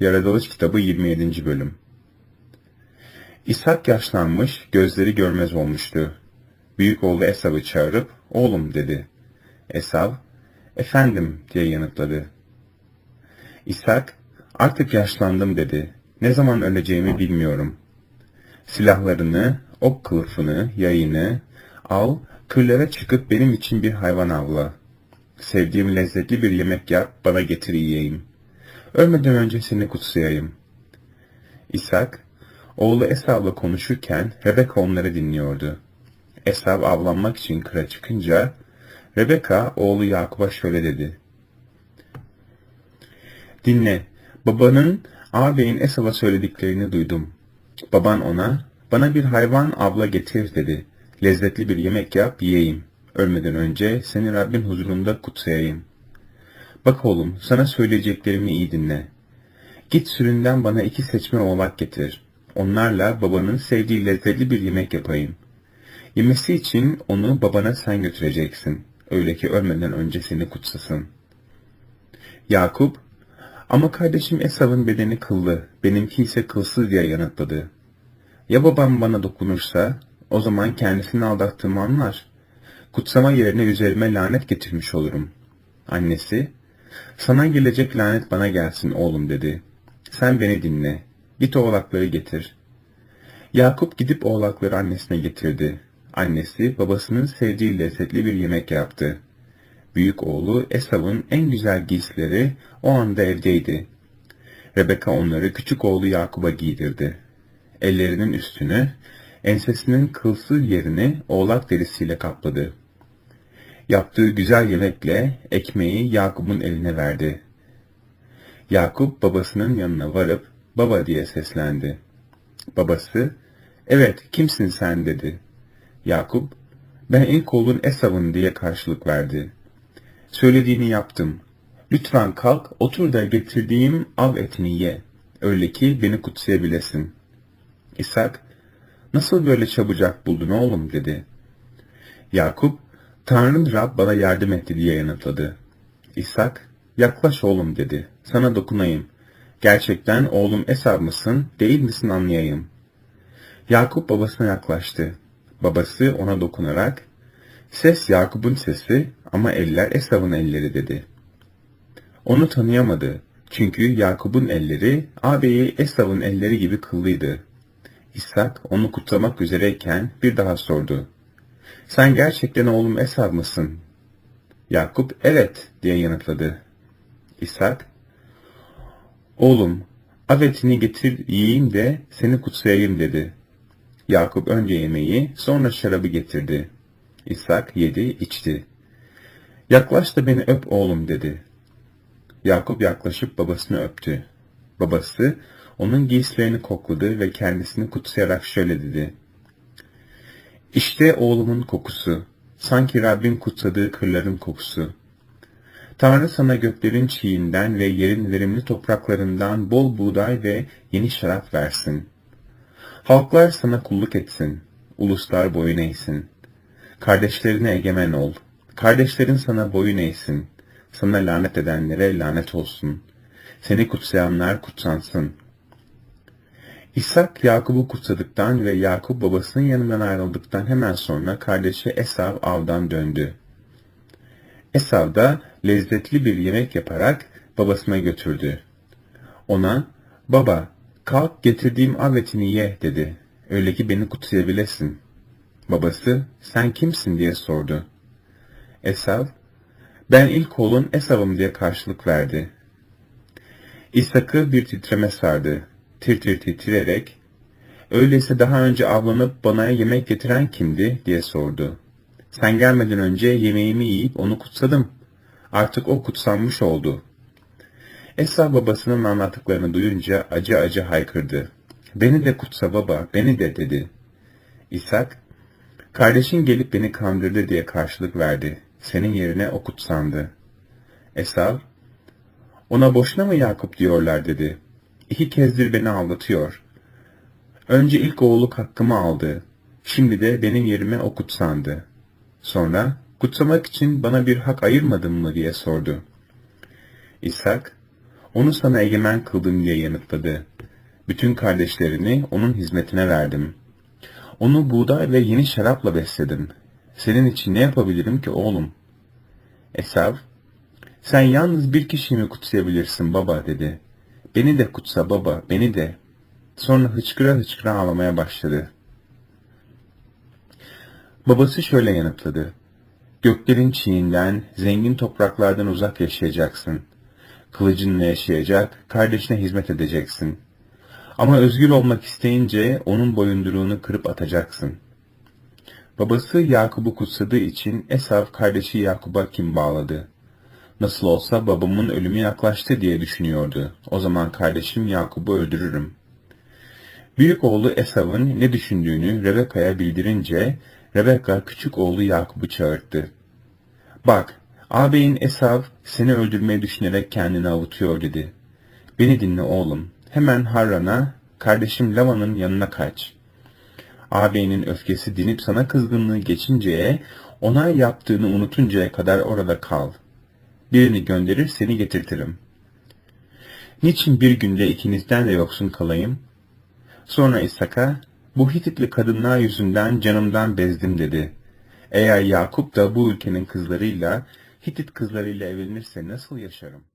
Yaratılış kitabı 27. bölüm İshak yaşlanmış, gözleri görmez olmuştu. Büyük oğlu Esav'ı çağırıp, oğlum dedi. Esav, efendim diye yanıtladı. İshak, artık yaşlandım dedi. Ne zaman öleceğimi bilmiyorum. Silahlarını, ok kılıfını, yayını, al, kırlara çıkıp benim için bir hayvan avla. Sevdiğim lezzetli bir yemek yap, bana getir yiyeyim. Ölmeden önce seni kutsayayım. İshak, oğlu Esav'la konuşurken Rebeka onları dinliyordu. Esav avlanmak için kıra çıkınca, Rebeka oğlu Yakup'a şöyle dedi. Dinle, babanın ağabeyin Esav'a söylediklerini duydum. Baban ona, bana bir hayvan avla getir dedi. Lezzetli bir yemek yap, yiyeyim. Ölmeden önce seni Rabbin huzurunda kutsayayım. Bak oğlum, sana söyleyeceklerimi iyi dinle. Git süründen bana iki seçme oğlak getir. Onlarla babanın sevdiği lezzetli bir yemek yapayım. Yemesi için onu babana sen götüreceksin. Öyle ki ölmeden önce seni kutsasın. Yakup, ama kardeşim Esav'ın bedeni kıllı, benimki ise kılsız diye yanıtladı. Ya babam bana dokunursa, o zaman kendisini aldattığımı anlar. Kutsama yerine üzerime lanet getirmiş olurum. Annesi, sana gelecek lanet bana gelsin oğlum dedi. Sen beni dinle. Git oğlakları getir. Yakup gidip oğlakları annesine getirdi. Annesi babasının sevdiği lezzetli bir yemek yaptı. Büyük oğlu Esav'ın en güzel giysileri o anda evdeydi. Rebeka onları küçük oğlu Yakup'a giydirdi. Ellerinin üstünü, ensesinin kılsız yerini oğlak derisiyle kapladı. Yaptığı güzel yemekle ekmeği Yakup'un eline verdi. Yakup babasının yanına varıp baba diye seslendi. Babası, evet kimsin sen dedi. Yakup, ben ilk oğlun Esav'ın diye karşılık verdi. Söylediğini yaptım. Lütfen kalk, otur da getirdiğim av etini ye. Öyle ki beni kutsayabilesin. İshak, nasıl böyle çabucak buldun oğlum dedi. Yakup, Tanrın Rab bana yardım etti diye yanıtladı. İshak, yaklaş oğlum dedi. Sana dokunayım. Gerçekten oğlum Esav mısın, değil misin anlayayım. Yakup babasına yaklaştı. Babası ona dokunarak, ses Yakup'un sesi ama eller Esav'ın elleri dedi. Onu tanıyamadı. Çünkü Yakup'un elleri ağabeyi Esav'ın elleri gibi kıllıydı. İshak onu kutlamak üzereyken bir daha sordu. Sen gerçekten oğlum Esav mısın? Yakup evet diye yanıtladı. İshak, oğlum avetini getir yiyeyim de seni kutsayayım dedi. Yakup önce yemeği sonra şarabı getirdi. İshak yedi içti. Yaklaş da beni öp oğlum dedi. Yakup yaklaşıp babasını öptü. Babası onun giysilerini kokladı ve kendisini kutsayarak şöyle dedi. İşte oğlumun kokusu, sanki Rabbin kutsadığı kırların kokusu. Tanrı sana göklerin çiğinden ve yerin verimli topraklarından bol buğday ve yeni şarap versin. Halklar sana kulluk etsin, uluslar boyun eğsin. Kardeşlerine egemen ol, kardeşlerin sana boyun eğsin. Sana lanet edenlere lanet olsun. Seni kutsayanlar kutsansın. İshak Yakup'u kutsadıktan ve Yakup babasının yanından ayrıldıktan hemen sonra kardeşi Esav avdan döndü. Esav da lezzetli bir yemek yaparak babasına götürdü. Ona, baba kalk getirdiğim av etini ye dedi. Öyle ki beni kutsayabilesin. Babası, sen kimsin diye sordu. Esav, ben ilk oğlun Esav'ım diye karşılık verdi. İshak'ı bir titreme sardı. Tir tir titreyerek, öyleyse daha önce avlanıp bana yemek getiren kimdi diye sordu. Sen gelmeden önce yemeğimi yiyip onu kutsadım. Artık o kutsanmış oldu. Esav babasının anlattıklarını duyunca acı acı haykırdı. Beni de kutsa baba, beni de dedi. İshak, kardeşin gelip beni kandırdı diye karşılık verdi. Senin yerine o kutsandı. Esav, ona boşuna mı Yakup diyorlar dedi. İki kezdir beni aldatıyor. Önce ilk oğluk hakkımı aldı. Şimdi de benim yerime o kutsandı. Sonra kutsamak için bana bir hak ayırmadın mı diye sordu. İshak, Onu sana egemen kıldım diye yanıtladı. Bütün kardeşlerini onun hizmetine verdim. Onu buğday ve yeni şarapla besledim. Senin için ne yapabilirim ki oğlum? Esav, sen yalnız bir kişiyi mi kutsayabilirsin baba dedi. Beni de kutsa baba, beni de. Sonra hıçkıra hıçkıra ağlamaya başladı. Babası şöyle yanıtladı. Göklerin çiğinden, zengin topraklardan uzak yaşayacaksın. Kılıcınla yaşayacak, kardeşine hizmet edeceksin. Ama özgür olmak isteyince onun boyunduruğunu kırıp atacaksın. Babası Yakup'u kutsadığı için Esav kardeşi Yakup'a kim bağladı. Nasıl olsa babamın ölümü yaklaştı diye düşünüyordu. O zaman kardeşim Yakup'u öldürürüm. Büyük oğlu Esav'ın ne düşündüğünü Rebeka'ya bildirince Rebeka küçük oğlu Yakup'u çağırdı. Bak, ağabeyin Esav seni öldürmeyi düşünerek kendini avutuyor dedi. Beni dinle oğlum. Hemen Harran'a, kardeşim Lavan'ın yanına kaç. Ağabeyinin öfkesi dinip sana kızgınlığı geçinceye, ona yaptığını unutuncaya kadar orada kal. Birini gönderir seni getirtirim. Niçin bir günde ikinizden de yoksun kalayım? Sonra İshak'a, bu Hititli kadınlar yüzünden canımdan bezdim dedi. Eğer Yakup da bu ülkenin kızlarıyla, Hitit kızlarıyla evlenirse nasıl yaşarım?